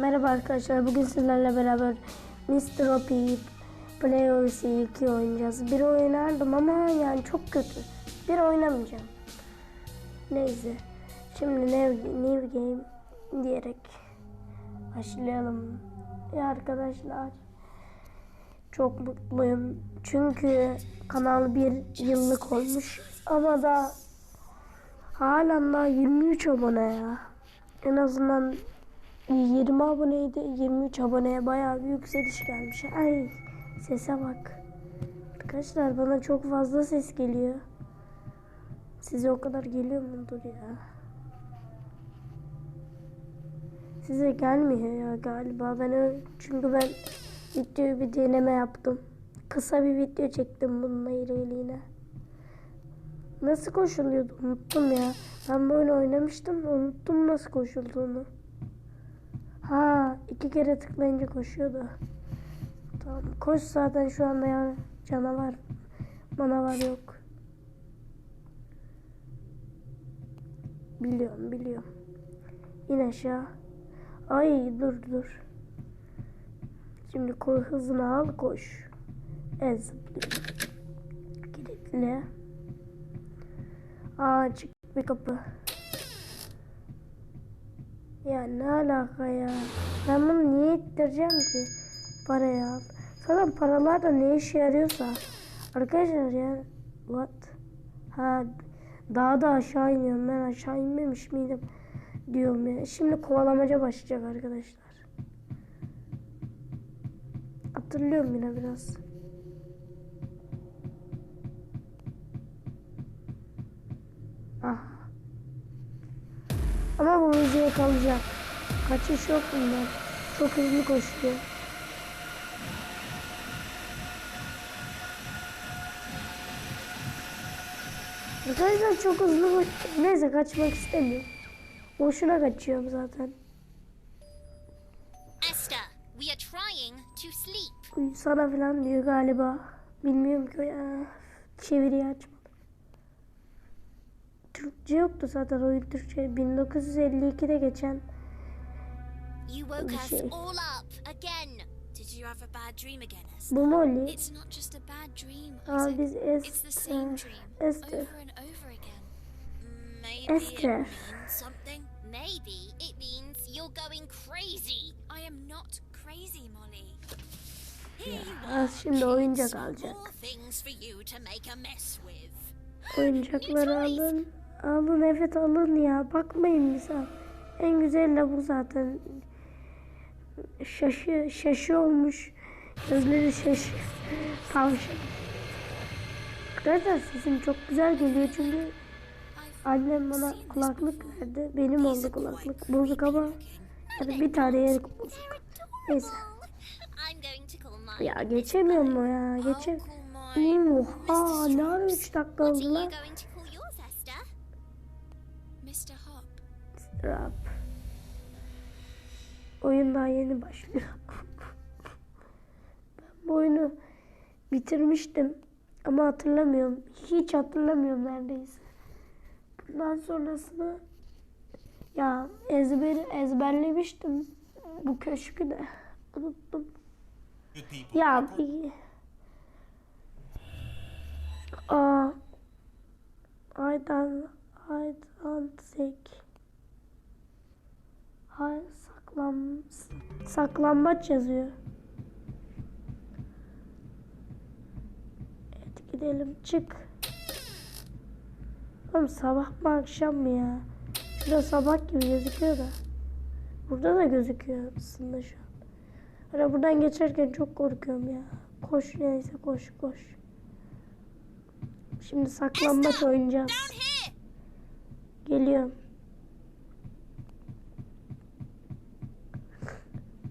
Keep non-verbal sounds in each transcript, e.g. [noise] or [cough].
Merhaba arkadaşlar. Bugün sizlerle beraber Mr. O.P. Players 2 oynayacağız. Bir oynardım ama yani çok kötü. Bir oynamayacağım. Neyse. Şimdi new, new game diyerek başlayalım. Ya arkadaşlar çok mutluyum. Çünkü kanal bir yıllık olmuş. Ama da halen daha 23 abone ya. En azından 20 aboneydi. 23 aboneye bayağı bir yükseliş gelmiş. Ay sese bak. Arkadaşlar bana çok fazla ses geliyor. Size o kadar geliyor mudur ya? Size gelmiyor ya galiba. Ben çünkü ben videoyu bir deneme yaptım. Kısa bir video çektim bununla ilgili Nasıl koşuluyordu unuttum ya. Ben böyle oynamıştım unuttum nasıl koşulduğunu. Ha iki kere tıklayınca koşuyordu. Tamam koş zaten şu anda ya canavar. Manavar yok. Biliyorum biliyorum. İn aşağı. Ay dur dur. Şimdi koy hızını al koş. Ez zıplıyor. Kilitli. Aa çık bir kapı. Ya ne alaka ya? Ben bunu niye ittireceğim ki? Parayı al. Zaten paralar da ne işe yarıyorsa. Arkadaşlar ya. What? Ha daha da aşağı iniyorum. Ben aşağı inmemiş miydim? Diyorum ya. Şimdi kovalamaca başlayacak arkadaşlar. Hatırlıyorum yine biraz. Bu bizi yakalayacak. Kaçış yok bundan. Çok hızlı koşuyor. Arkadaşlar çok hızlı koşuyor. Neyse kaçmak istemiyorum. Boşuna kaçıyorum zaten. Esther, we are trying to sleep. Uyusana falan diyor galiba. Bilmiyorum ki ya. Çeviriyi açmadım. Türkçe yoktu zaten oyun Türkçe. 1952'de geçen. Us şey. Bu Molly. It's not just a bad dream, Aa, Isaac. biz Esther. Esther. over and over again. Maybe Esther. Maybe it means you're going crazy. I am not crazy, Molly. Az şimdi oyuncak alacak. [gasps] Oyuncakları alın. Alın evet alın ya. Bakmayın bize. En güzel de bu zaten. Şaşı, şaşı olmuş. Gözleri şaşı. Tavşan. Arkadaşlar sesim çok güzel geliyor çünkü annem bana kulaklık verdi. Benim oldu kulaklık. Bozuk ama yani bir tane yer bozuk. Neyse. Ya geçemiyorum ya? Geçem. Oha ne ara 3 dakika oldu lan? Rap. Oyun daha yeni başlıyor. [laughs] ben bu oyunu bitirmiştim. Ama hatırlamıyorum. Hiç hatırlamıyorum neredeyse. Bundan sonrasını ya ezber ezberlemiştim. Bu köşkü de unuttum. Ya. Aa. Aydan Aydan Zek. Hay saklan saklambaç yazıyor. Evet gidelim çık. Oğlum sabah mı akşam mı ya? Şurada sabah gibi gözüküyor da. Burada da gözüküyor aslında şu an. Hani buradan geçerken çok korkuyorum ya. Koş neyse koş koş. Şimdi saklambaç oynayacağız. Geliyorum.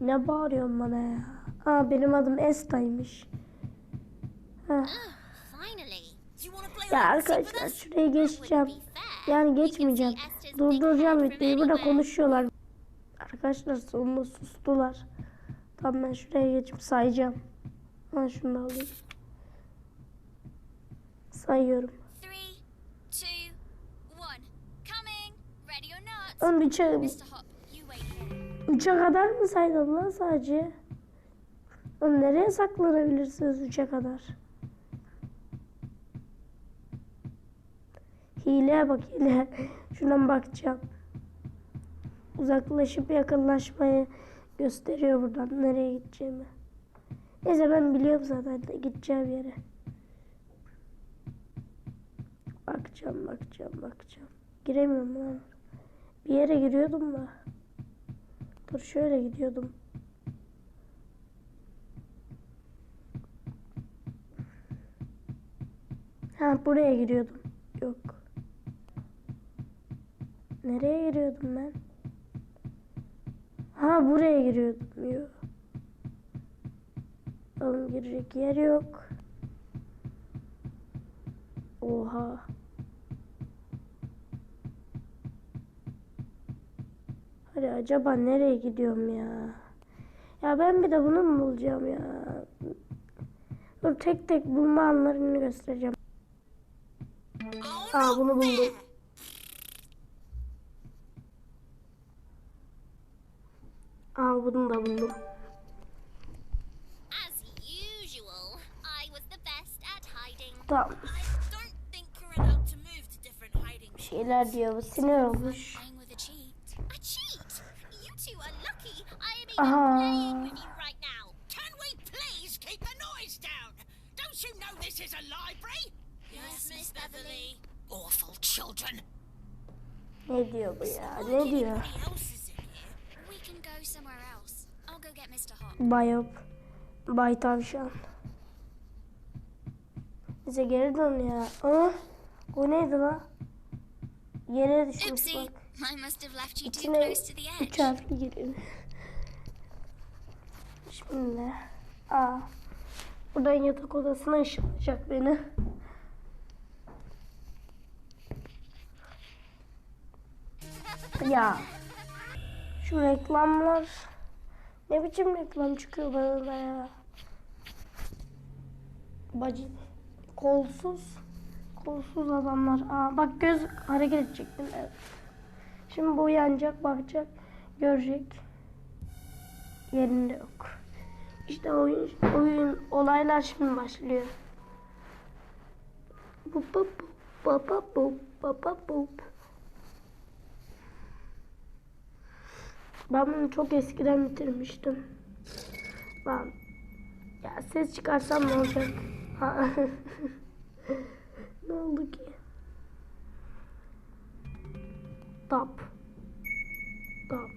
Ne bağırıyorsun bana ya? Aa benim adım Esta'ymış. Play Ya arkadaşlar şuraya geçeceğim. Yani geçmeyeceğim. Durduracağım videoyu. Burada konuşuyorlar. Arkadaşlar sonunda sustular. Tamam ben şuraya geçip sayacağım. Ha şunu da alayım. Sayıyorum. Three, two, Üçe kadar mı saydım lan sadece? Oğlum nereye saklanabilirsiniz üçe kadar? Hileye bak hile. [laughs] Şuna bakacağım. Uzaklaşıp yakınlaşmayı gösteriyor buradan nereye gideceğimi. Neyse ben biliyorum zaten gideceğim yere. Bakacağım bakacağım bakacağım. Giremiyorum lan. Bir yere giriyordum da. Dur şöyle gidiyordum. Ha buraya giriyordum. Yok. Nereye giriyordum ben? Ha buraya giriyordum. Yok. Oğlum girecek yer yok. Oha. Hadi acaba nereye gidiyorum ya? Ya ben bir de bunu mu bulacağım ya? Dur tek tek bulma anlarını göstereceğim. Aa bunu buldum. Aa bunu da buldum. Tamam. Şeyler diyor bu sinir olmuş. Ne diyor bu ya? Ne diyor? Bayop. Bay tavşan. Bize geri dön ya. Aa, o neydi la? Yere düşmüş bak. İçine üç harfli geliyor. Şimdi. Aa. Buradan yatak odasına ışınlayacak beni. Ya. Şu reklamlar. Ne biçim reklam çıkıyor bana ya. Bacı. Kolsuz. Kolsuz adamlar. Aa, bak göz hareket edecektim. Evet. Şimdi bu uyanacak, bakacak, görecek. Yerinde yok. İşte oyun, oyun olaylar şimdi başlıyor. Bup bup bup bup bup bup bup. Ben bunu çok eskiden bitirmiştim. Ben ya ses çıkarsam ne olacak? [laughs] ne oldu ki? Dap. Dap.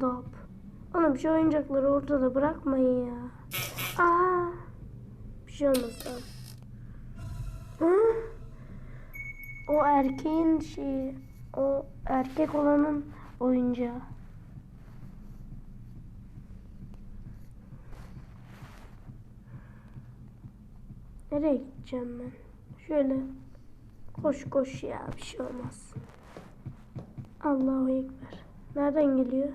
Dap. Oğlum şu oyuncakları ortada bırakmayın ya. Aa. Bir şey olmaz? O erkeğin şeyi. O erkek olanın oyuncağı. Nereye gideceğim ben? Şöyle koş koş ya bir şey olmaz. Allahu Ekber. Nereden geliyor?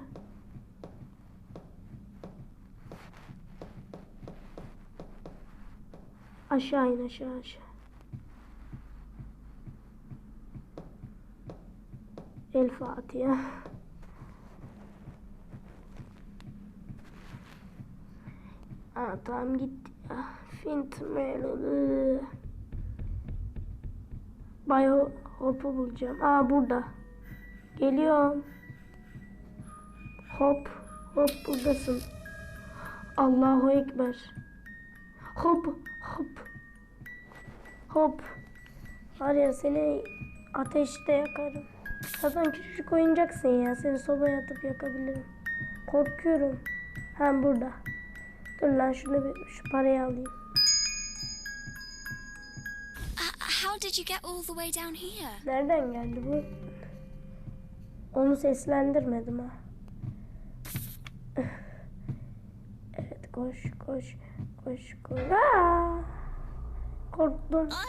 Aşağı in aşağı aşağı. El Fatiha. Aa, tamam gitti ya. Fint Melody. Bayo hopu bulacağım. Aa burada. Geliyorum. Hop. Hop buradasın. Allahu Ekber. Hop. Hop. Hop. Var ya seni ateşte yakarım. Zaten küçücük oyuncaksın ya. Seni sobaya atıp yakabilirim. Korkuyorum. Hem burada. Dur lan şunu bir, şu parayı alayım. Uh, how did you get all the way down here? Nereden geldi bu? Onu seslendirmedim ha. [laughs] Evet koş koş I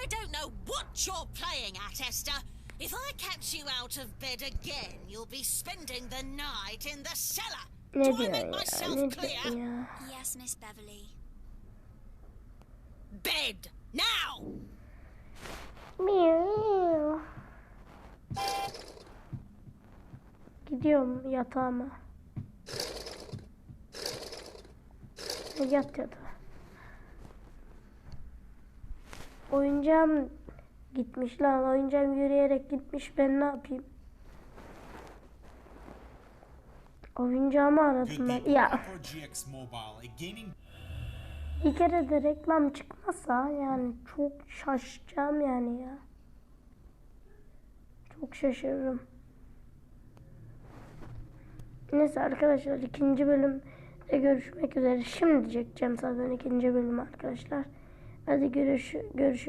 don't know what you're playing at, Esther. If I catch you out of bed again, you'll be spending the night in the cellar. Do I make myself clear? Yes, Miss Beverly. Bed now. Meow. Gidiyorum yatağıma. Yat yatağa. Oyuncağım gitmiş lan. Oyuncağım yürüyerek gitmiş. Ben ne yapayım? Oyuncağımı aradım ben. Ya bir kere de reklam çıkmasa yani çok şaşacağım yani ya. Çok şaşırırım. Neyse arkadaşlar ikinci bölümde görüşmek üzere. Şimdi çekeceğim zaten ikinci bölüm arkadaşlar. Hadi görüş görüş